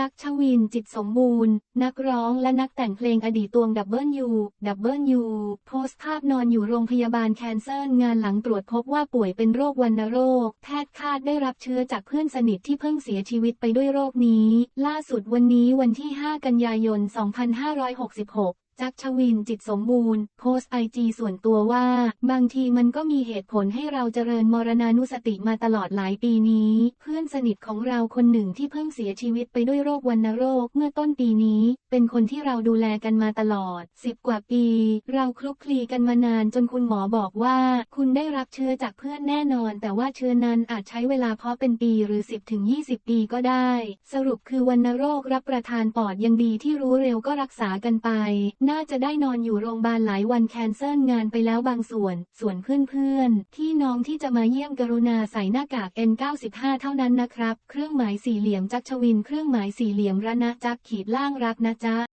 จักชวินจิตสมบูรณ์ นักร้องและนักแต่งเพลงอดีตตวงดับเบิลยูดับเบิลยูโพสต์ภาพนอนอยู่โรงพยาบาลแคนเซิลงานหลังตรวจพบว่าป่วยเป็นโรควัณโรค แพทย์คาดได้รับเชื้อจากเพื่อนสนิทที่เพิ่งเสียชีวิตไปด้วยโรคนี้ ล่าสุดวันนี้วันที่ 5 กันยายน 2566จักชวินจิตสมบูรณ์ โพสต์ไอจีส่วนตัวว่า บางทีมันก็มีเหตุผลให้เราเจริญมรณานุสติมาตลอดหลายปีนี้ เพื่อน สนิทของเราคนหนึ่งที่เพิ่งเสียชีวิตไปด้วยโรควัณโรคเมื่อต้นปีนี้ เป็นคนที่เราดูแลกันมาตลอด 10 กว่าปี เราคลุกคลีกันมานานจนคุณหมอบอกว่า คุณได้รับเชื้อจากเพื่อนแน่นอน แต่ว่าเชื้อนั้นอาจใช้เวลาเพาะเป็นปีหรือ 10-20 ปีก็ได้ สรุปคือวัณโรครับประทานปอดยังดีที่รู้เร็วก็รักษากันไป น่าจะได้นอนอยู่โรงพยาบาลหลายวันแคนเซิลงานไปแล้วบางส่วน ส่วนเพื่อนๆที่น้องที่จะมาเยี่ยมกรุณาใส่หน้ากาก N95 เท่านั้นนะครับ เครื่องหมายสี่เหลี่ยมจักรชวิน เครื่องหมายสี่เหลี่ยมระนะจักขีดล่างรักนะจ๊ะ